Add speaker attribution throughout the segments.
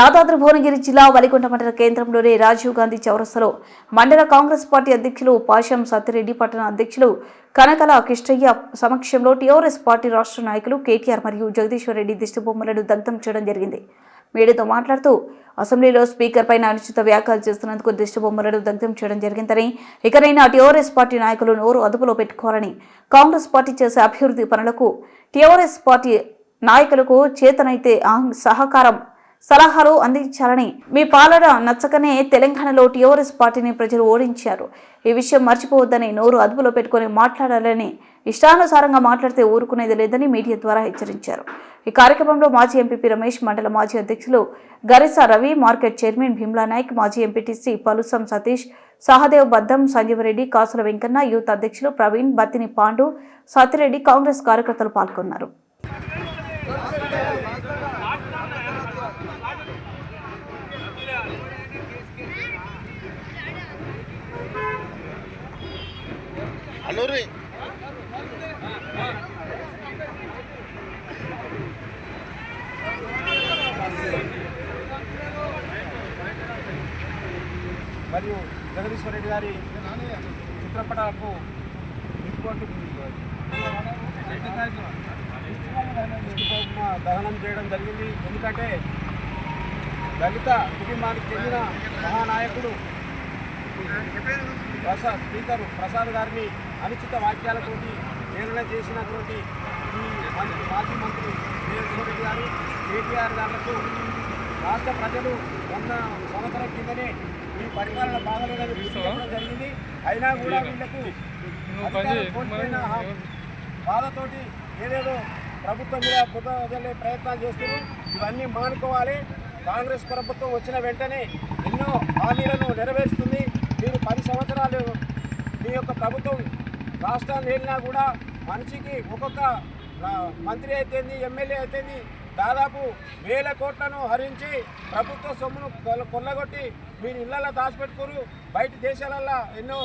Speaker 1: యాదాద్రి భువనగిరి జిల్లా వలికొండ మండల కేంద్రంలోని రాజీవ్ గాంధీ చౌరస్తలో మండల కాంగ్రెస్ పార్టీ అధ్యక్షులు పాషం సత్యరెడ్డి పట్టణ అధ్యక్షులు కనకల కిష్టయ్య సమక్షంలో టీఆర్ఎస్ పార్టీ రాష్ట్ర నాయకులు కేటీఆర్ మరియు జగదీశ్వర్ రెడ్డి దిష్టిబొమ్మలను దగ్ధం చేయడం జరిగింది. మీడియాతో మాట్లాడుతూ అసెంబ్లీలో స్పీకర్ పైన అనుచిత వ్యాఖ్యలు చేస్తున్నందుకు దిష్టిబొమ్మలను దగ్ధం చేయడం జరిగిందని ఇకనైనా టీఆర్ఎస్ పార్టీ నాయకులు నోరు అదుపులో పెట్టుకోవాలని కాంగ్రెస్ పార్టీ చేసే అభివృద్ధి పనులకు టీఆర్ఎస్ పార్టీ నాయకులకు చేతనైతే సహకారం సలహాలు అందించాలని మీ పాలన నచ్చకనే తెలంగాణలో టీఆర్ఎస్ పార్టీని ప్రజలు ఓడించారు. ఈ విషయం మర్చిపోవద్దని నోరు అదుపులో పెట్టుకొని మాట్లాడాలని ఇష్టానుసారంగా మాట్లాడితే ఊరుకునేది లేదని మీడియా ద్వారా హెచ్చరించారు. ఈ కార్యక్రమంలో మాజీ ఎంపీపీ రమేష్ మండల మాజీ అధ్యక్షులు గరిసా రవి మార్కెట్ చైర్మన్ భీమ్లా నాయక్ మాజీ ఎంపీటీసీ పలుసం సతీష్ సహదేవ్ బద్దం సంజీవరెడ్డి కాసుల వెంకన్న యూత్ అధ్యక్షులు ప్రవీణ్ బత్తిని పాండు సత్యరెడ్డి కాంగ్రెస్ కార్యకర్తలు పాల్గొన్నారు.
Speaker 2: అల్లూరి
Speaker 3: మరియు జగదీశ్వర రెడ్డి గారి చిత్రపటాలకు దహనం చేయడం జరిగింది. ఎందుకంటే దళిత కుటుంబానికి చెందిన మహానాయకుడు ప్రసాద్ స్పీకర్ ప్రసాద్ గారిని అనుచిత వాక్యాలతోటి ప్రేరణ చేసినటువంటి ఈ మంత్రి మాజీ మంత్రి జగదీశ్వర రెడ్డి గారు కేటీఆర్ గారులకు రాష్ట్ర ప్రజలు వంద సంవత్సరం కిందనే ఈ పరిపాలన బాగలేదని జరిగింది. అయినా కూడా వీళ్ళకు కోల్పోయిన బాధతోటి ఏదేదో ప్రభుత్వం మీద బుద్ధ ప్రయత్నాలు చేస్తున్నారు. ఇవన్నీ మానుకోవాలి. కాంగ్రెస్ ప్రభుత్వం వచ్చిన వెంటనే ఎన్నో హామీలను నెరవేరుస్తుంది. పది సంవత్సరాలు మీ యొక్క ప్రభుత్వం రాష్ట్రాన్ని వెళ్ళినా కూడా మనిషికి ఒక్కొక్క మంత్రి అయితేంది ఎమ్మెల్యే అయితేంది దాదాపు వేల కోట్లను హరించి ప్రభుత్వ సొమ్మును కొల్ల- కొల్లగొట్టి మీరు ఇళ్ళలో దాచిపెట్టుకోరు బయట దేశాలల్లో ఎన్నో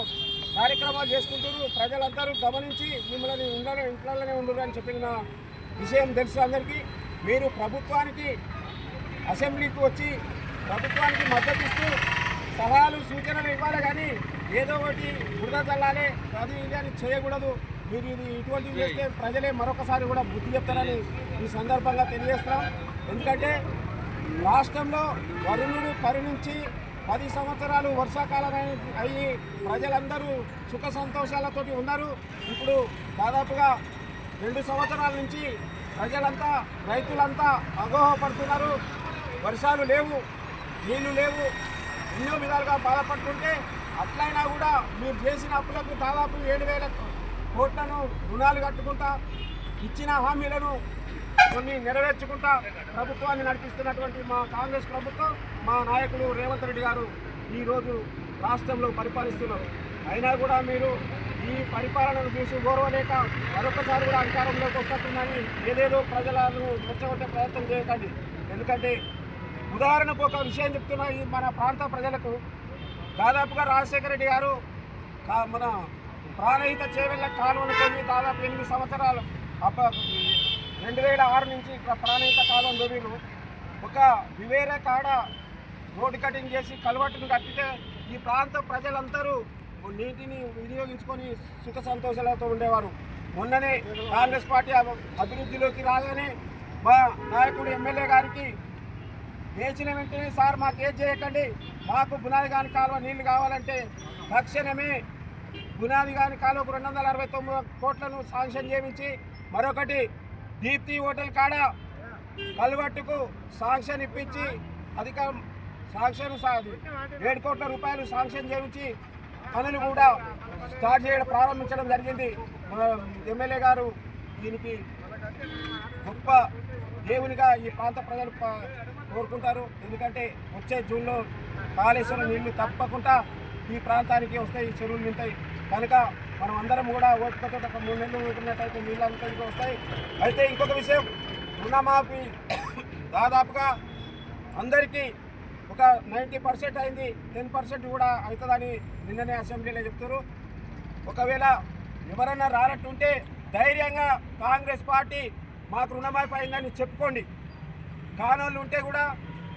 Speaker 3: కార్యక్రమాలు చేసుకుంటారు ప్రజలందరూ గమనించి మిమ్మల్ని ఉండరు ఇంట్లోనే ఉండరు అని చెప్పిన విషయం తెలుసు అందరికీ. మీరు ప్రభుత్వానికి అసెంబ్లీకి వచ్చి ప్రభుత్వానికి మద్దతు ఇస్తూ సలహాలు సూచనలు ఇవ్వాలి ఏదో ఒకటి బురద చల్లాలి అది ఇది అని చేయకూడదు. మీరు ఇది ఇటువంటివి చేస్తే ప్రజలే మరొకసారి కూడా బుద్ధి చెప్తారని ఈ సందర్భంగా తెలియజేస్తున్నాం. ఎందుకంటే రాష్ట్రంలో వరుణుడు కరుణించి పది సంవత్సరాలు వర్షాకాలం అయి- అయ్యి ప్రజలందరూ సుఖ సంతోషాలతోటి ఉన్నారు. ఇప్పుడు దాదాపుగా రెండు సంవత్సరాల నుంచి ప్రజలంతా రైతులంతా అగోహపడుతున్నారు వర్షాలు లేవు నీళ్ళు లేవు. ఎన్నో విధాలుగా బాధపడుతుంటే అట్లయినా కూడా మీరు చేసిన అప్పులకు దాదాపు ఏడు వేల కోట్లను రుణాలు కట్టుకుంటా ఇచ్చిన హామీలను కొన్ని నెరవేర్చుకుంటా ప్రభుత్వాన్ని నడిపిస్తున్నటువంటి మా కాంగ్రెస్ ప్రభుత్వం మా నాయకులు రేవంత్ రెడ్డి గారు ఈరోజు రాష్ట్రంలో పరిపాలిస్తున్నారు. అయినా కూడా మీరు ఈ పరిపాలనను చూసి గౌరవలేక మరొకసారి కూడా అధికారంలోకి వస్తుందని ఏదేదో ప్రజలను మెచ్చగొట్టే ప్రయత్నం చేయకండి. ఎందుకంటే ఉదాహరణకు ఒక విషయం చెప్తున్నా ఈ మన ప్రాంత ప్రజలకు దాదాపుగా రాజశేఖర రెడ్డి గారు మన ప్రాణహిత చేవెళ్ళ కాలువను తవ్వి దాదాపు ఎనిమిది సంవత్సరాలు అప్ప రెండు వేల ఆరు నుంచి ఇక్కడ ప్రాణహిత కాలువను తవ్విరు ఒక వివేరే కాడ రోడ్డు కటింగ్ చేసి కలవట్టును కట్టితే ఈ ప్రాంత ప్రజలందరూ నీటిని వినియోగించుకొని సుఖ సంతోషాలతో ఉండేవారు. మొన్ననే కాంగ్రెస్ పార్టీ అభివృద్ధిలోకి రాగానే మా నాయకుడు ఎమ్మెల్యే గారికి లేచిన వెంటనే సార్ మాకు ఏం చేయకండి మాకు బునాది కాని కాలువ నీళ్ళు కావాలంటే తక్షణమే బునాది కాని కాలువకు రెండు వందల అరవై తొమ్మిది కోట్లను శాంక్షన్ చేయించి మరొకటి దీప్తి హోటల్ కాడ కలువట్టుకు శాంక్షన్ ఇప్పించి అధిక శాంక్షన్ ఏడు కోట్ల రూపాయలు శాంక్షన్ చేయించి పనులు కూడా స్టార్ట్ చేయడం ప్రారంభించడం జరిగింది. ఎమ్మెల్యే గారు దీనికి గొప్ప దేవునిగా ఈ ప్రాంత ప్రజలు కోరుకుంటారు. ఎందుకంటే వచ్చే జూన్లో కాళేశ్వరం నీళ్ళు తప్పకుండా ఈ ప్రాంతానికి వస్తాయి ఈ చెరువులు నింటాయి కనుక మనం అందరం కూడా ఓపికతో ఒక మూడు నెలలు ఊరుకున్నట్టయితే నీళ్ళు అంతటికి వస్తాయి. అయితే ఇంకొక విషయం రుణమాఫీ దాదాపుగా అందరికీ ఒక నైంటీ పర్సెంట్ అయింది టెన్ పర్సెంట్ కూడా అవుతుందని నిన్ననే అసెంబ్లీలో చెప్తారు ఒకవేళ ఎవరైనా రానట్టుంటే ధైర్యంగా కాంగ్రెస్ పార్టీ మాకు రుణమైపోయిందని చెప్పుకోండి. కానోళ్ళు ఉంటే కూడా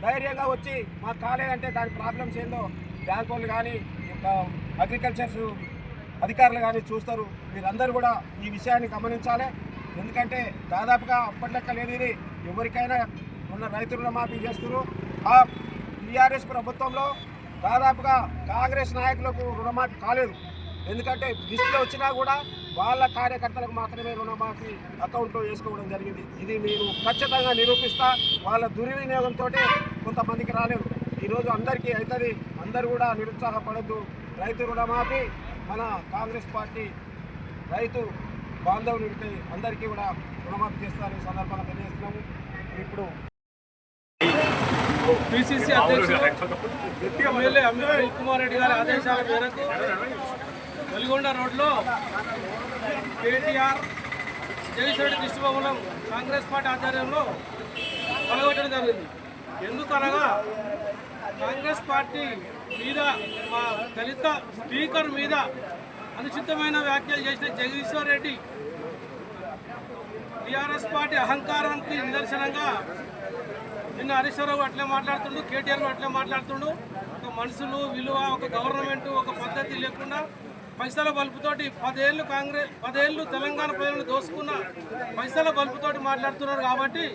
Speaker 3: ధైర్యంగా వచ్చి మాకు కాలేదంటే దాని ప్రాబ్లమ్స్ ఏందో బ్యాంక్ వాళ్ళు కానీ అగ్రికల్చర్స్ అధికారులు కానీ చూస్తారు. మీరందరూ కూడా ఈ విషయాన్ని గమనించాలి. ఎందుకంటే దాదాపుగా అప్పట్లెక్క లేదు ఇది. ఎవరికైనా ఉన్న రైతు రుణమాఫీ చేస్తున్నారు. ఆ టీఆర్ఎస్ ప్రభుత్వంలో దాదాపుగా కాంగ్రెస్ నాయకులకు రుణమాఫీ కాలేదు. ఎందుకంటే లిస్టులో వచ్చినా కూడా వాళ్ళ కార్యకర్తలకు మాత్రమే రుణమాఫీ అకౌంట్లో వేసుకోవడం జరిగింది. ఇది నేను ఖచ్చితంగా నిరూపిస్తా వాళ్ళ దుర్వినియోగంతో కొంతమందికి రాలేదు. ఈరోజు అందరికీ అవుతుంది అందరూ కూడా నిరుత్సాహపడద్దు. రైతు రుణమాఫీ మన కాంగ్రెస్ పార్టీ రైతు బాంధవులకి అందరికీ కూడా రుణమాఫీ చేస్తారని సందర్భంగా తెలియజేస్తున్నాము ఇప్పుడు
Speaker 4: పిసిసి అధ్యక్షుడు ఎమ్మెల్యే అమిత్ కుమార్ రెడ్డి గారి ఆదేశాల మేరకు వెలిగొండ రోడ్లో కేటీఆర్ జగన్రెడ్డి కృష్ణబాబులం కాంగ్రెస్ పార్టీ ఆధ్వర్యంలో కలగొట్టడం జరిగింది. ఎందుకనగా కాంగ్రెస్ పార్టీ మీద మా దళిత స్పీకర్ మీద అనుచితమైన వ్యాఖ్యలు చేసిన జగదీశ్వర్ రెడ్డి టీఆర్ఎస్ పార్టీ అహంకారానికి నిదర్శనంగా నిన్న హరీశ్వరరావు అట్లే మాట్లాడుతుండు కేటీఆర్ అట్లే మాట్లాడుతుండు. ఒక మనుషులు విలువ ఒక గవర్నమెంట్ ఒక పద్ధతి లేకుండా పైసల బల్పుతోటి పదేళ్ళు కాంగ్రెస్ పదేళ్ళు తెలంగాణ ప్రజలను దోసుకున్న పైసల బల్పుతోటి మాట్లాడుతున్నారు కాబట్టి